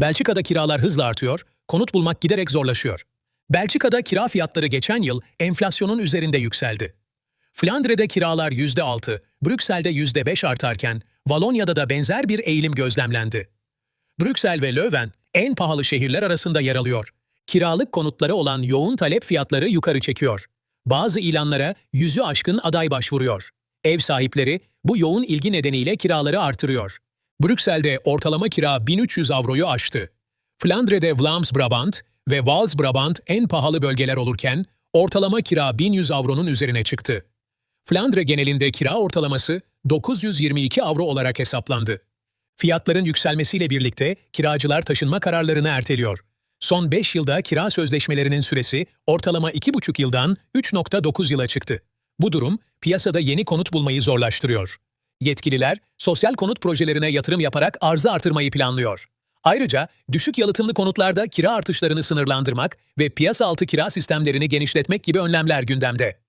Belçika'da kiralar hızla artıyor, konut bulmak giderek zorlaşıyor. Belçika'da kira fiyatları geçen yıl enflasyonun üzerinde yükseldi. Flandre'de kiralar %6, Brüksel'de %5 artarken Valonya'da da benzer bir eğilim gözlemlendi. Brüksel ve Löwen en pahalı şehirler arasında yer alıyor. Kiralık konutlara olan yoğun talep fiyatları yukarı çekiyor. Bazı ilanlara yüzü aşkın aday başvuruyor. Ev sahipleri bu yoğun ilgi nedeniyle kiraları artırıyor. Brüksel'de ortalama kira 1300 avroyu aştı. Flandre'de Vlaams-Brabant ve Wals-Brabant en pahalı bölgeler olurken ortalama kira 1100 avronun üzerine çıktı. Flandre genelinde kira ortalaması 922 avro olarak hesaplandı. Fiyatların yükselmesiyle birlikte kiracılar taşınma kararlarını erteliyor. Son 5 yılda kira sözleşmelerinin süresi ortalama 2,5 yıldan 3,9 yıla çıktı. Bu durum piyasada yeni konut bulmayı zorlaştırıyor. Yetkililer sosyal konut projelerine yatırım yaparak arzı artırmayı planlıyor. Ayrıca düşük yalıtımlı konutlarda kira artışlarını sınırlandırmak ve piyasa altı kira sistemlerini genişletmek gibi önlemler gündemde.